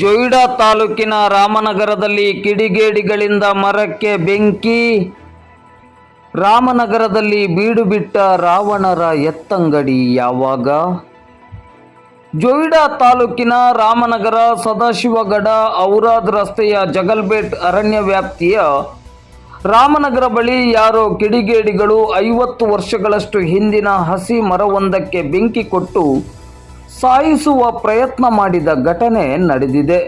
ಜೊಯ್ಡಾ ತಾಲೂಕಿನ ರಾಮನಗರದಲ್ಲಿ ಕಿಡಿಗೇಡಿಗಳಿಂದ ಮರಕ್ಕೆ ಬೆಂಕಿ. ರಾಮನಗರದಲ್ಲಿ ಬೀಡು ಬಿಟ್ಟ ರಾವಣರ ಎತ್ತಂಗಡಿ ಯಾವಾಗ? ಜೊಯ್ಡಾ ತಾಲೂಕಿನ ರಾಮನಗರ ಸದಾಶಿವಗಡ ಔರಾದ್ ರಸ್ತೆಯ ಜಗಲ್ಬೇಟ್ ಅರಣ್ಯ ವ್ಯಾಪ್ತಿಯ ರಾಮನಗರ ಬಳಿ ಯಾರೋ ಕಿಡಿಗೇಡಿಗಳು ಐವತ್ತು ವರ್ಷಗಳಷ್ಟು ಹಿಂದಿನ ಹಸಿ ಮರವೊಂದಕ್ಕೆ ಬೆಂಕಿ ಕೊಟ್ಟು ಸಾಯಿಸುವ ಪ್ರಯತ್ನ ಮಾಡಿದ ಘಟನೆ ನಡೆದಿದೆ.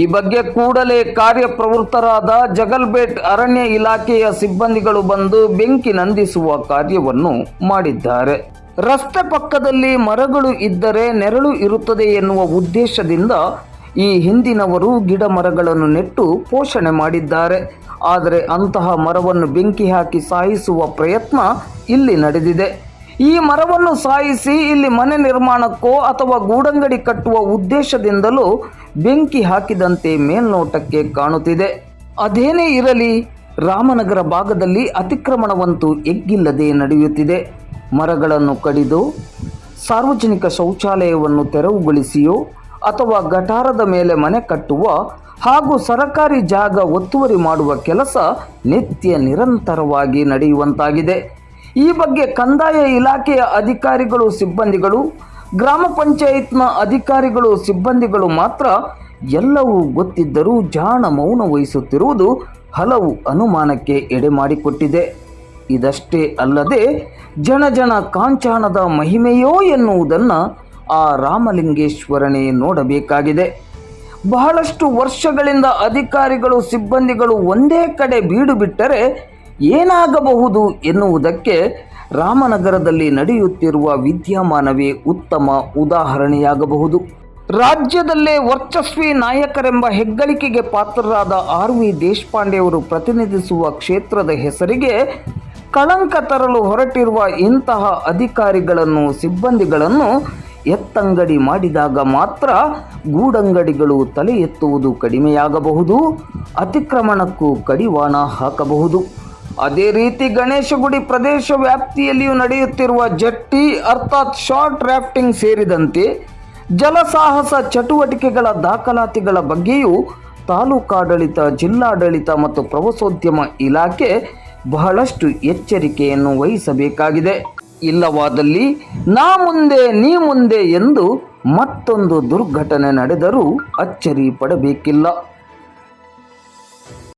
ಈ ಬಗ್ಗೆ ಕೂಡಲೇ ಕಾರ್ಯಪ್ರವೃತ್ತರಾದ ಜಗಲ್ಬೇಟ್ ಅರಣ್ಯ ಇಲಾಖೆಯ ಸಿಬ್ಬಂದಿಗಳು ಬಂದು ಬೆಂಕಿ ನಂದಿಸುವ ಕಾರ್ಯವನ್ನು ಮಾಡಿದ್ದಾರೆ. ರಸ್ತೆ ಪಕ್ಕದಲ್ಲಿ ಮರಗಳು ಇದ್ದರೆ ನೆರಳು ಇರುತ್ತದೆ ಎನ್ನುವ ಉದ್ದೇಶದಿಂದ ಈ ಹಿಂದಿನವರು ಗಿಡ ಮರಗಳನ್ನು ನೆಟ್ಟು ಪೋಷಣೆ ಮಾಡಿದ್ದಾರೆ. ಆದರೆ ಅಂತಹ ಮರವನ್ನು ಬೆಂಕಿ ಹಾಕಿ ಸಾಯಿಸುವ ಪ್ರಯತ್ನ ಇಲ್ಲಿ ನಡೆದಿದೆ. ಈ ಮರವನ್ನು ಸಾಯಿಸಿ ಇಲ್ಲಿ ಮನೆ ನಿರ್ಮಾಣಕ್ಕೋ ಅಥವಾ ಗೂಡಂಗಡಿ ಕಟ್ಟುವ ಉದ್ದೇಶದಿಂದಲೂ ಬೆಂಕಿ ಹಾಕಿದಂತೆ ಮೇಲ್ನೋಟಕ್ಕೆ ಕಾಣುತ್ತಿದೆ. ಅದೇನೇ ಇರಲಿ, ರಾಮನಗರ ಭಾಗದಲ್ಲಿ ಅತಿಕ್ರಮಣವಂತೂ ಎಗ್ಗಿಲ್ಲದೆ ನಡೆಯುತ್ತಿದೆ. ಮರಗಳನ್ನು ಕಡಿದು ಸಾರ್ವಜನಿಕ ಶೌಚಾಲಯವನ್ನು ತೆರವುಗೊಳಿಸಿಯೋ ಅಥವಾ ಗಟಾರದ ಮೇಲೆ ಮನೆ ಕಟ್ಟುವ ಹಾಗೂ ಸರಕಾರಿ ಜಾಗ ಒತ್ತುವರಿ ಮಾಡುವ ಕೆಲಸ ನಿತ್ಯ ನಿರಂತರವಾಗಿ ನಡೆಯುವಂತಾಗಿದೆ. ಈ ಬಗ್ಗೆ ಕಂದಾಯ ಇಲಾಖೆಯ ಅಧಿಕಾರಿಗಳು, ಸಿಬ್ಬಂದಿಗಳು, ಗ್ರಾಮ ಪಂಚಾಯತ್ನ ಅಧಿಕಾರಿಗಳು, ಸಿಬ್ಬಂದಿಗಳು ಮಾತ್ರ ಎಲ್ಲವೂ ಗೊತ್ತಿದ್ದರೂ ಜಾಣ ಮೌನ ವಹಿಸುತ್ತಿರುವುದು ಹಲವು ಅನುಮಾನಕ್ಕೆ ಎಡೆ ಮಾಡಿಕೊಟ್ಟಿದೆ. ಇದಷ್ಟೇ ಅಲ್ಲದೆ ಜನ ಜನ ಕಾಂಚಾಣದ ಮಹಿಮೆಯೋ ಎನ್ನುವುದನ್ನು ಆ ರಾಮಲಿಂಗೇಶ್ವರನೇ ನೋಡಬೇಕಾಗಿದೆ. ಬಹಳಷ್ಟು ವರ್ಷಗಳಿಂದ ಅಧಿಕಾರಿಗಳು, ಸಿಬ್ಬಂದಿಗಳು ಒಂದೇ ಕಡೆ ಬೀಡು ಬಿಟ್ಟರೆ ಏನಾಗಬಹುದು ಎನ್ನುವುದಕ್ಕೆ ರಾಮನಗರದಲ್ಲಿ ನಡೆಯುತ್ತಿರುವ ವಿದ್ಯಮಾನವೇ ಉತ್ತಮ ಉದಾಹರಣೆಯಾಗಬಹುದು. ರಾಜ್ಯದಲ್ಲೇ ವರ್ಚಸ್ವಿ ನಾಯಕರೆಂಬ ಹೆಗ್ಗಳಿಕೆಗೆ ಪಾತ್ರರಾದ ಆರ್ ವಿ ದೇಶಪಾಂಡೆಯವರು ಪ್ರತಿನಿಧಿಸುವ ಕ್ಷೇತ್ರದ ಹೆಸರಿಗೆ ಕಳಂಕ ತರಲು ಹೊರಟಿರುವ ಇಂತಹ ಅಧಿಕಾರಿಗಳನ್ನು, ಸಿಬ್ಬಂದಿಗಳನ್ನು ಎತ್ತಂಗಡಿ ಮಾಡಿದಾಗ ಮಾತ್ರ ಗೂಡಂಗಡಿಗಳು ತಲೆ ಎತ್ತುವುದು ಕಡಿಮೆಯಾಗಬಹುದು, ಅತಿಕ್ರಮಣಕ್ಕೂ ಕಡಿವಾಣ ಹಾಕಬಹುದು. ಅದೇ ರೀತಿ ಗಣೇಶಗುಡಿ ಪ್ರದೇಶ ವ್ಯಾಪ್ತಿಯಲ್ಲಿಯೂ ನಡೆಯುತ್ತಿರುವ ಜಟ್ಟಿ ಅರ್ಥಾತ್ ಶಾರ್ಟ್ ರಾಫ್ಟಿಂಗ್ ಸೇರಿದಂತೆ ಜಲಸಾಹಸ ಚಟುವಟಿಕೆಗಳ ದಾಖಲಾತಿಗಳ ಬಗ್ಗೆಯೂ ತಾಲೂಕಾಡಳಿತ, ಜಿಲ್ಲಾಡಳಿತ ಮತ್ತು ಪ್ರವಾಸೋದ್ಯಮ ಇಲಾಖೆ ಬಹಳಷ್ಟು ಎಚ್ಚರಿಕೆಯನ್ನು ವಹಿಸಬೇಕಾಗಿದೆ. ಇಲ್ಲವಾದಲ್ಲಿ ನಾ ಮುಂದೆ, ನೀ ಮುಂದೆ ಎಂದು ಮತ್ತೊಂದು ದುರ್ಘಟನೆ ನಡೆದರೂ ಅಚ್ಚರಿ ಪಡಬೇಕಿಲ್ಲ.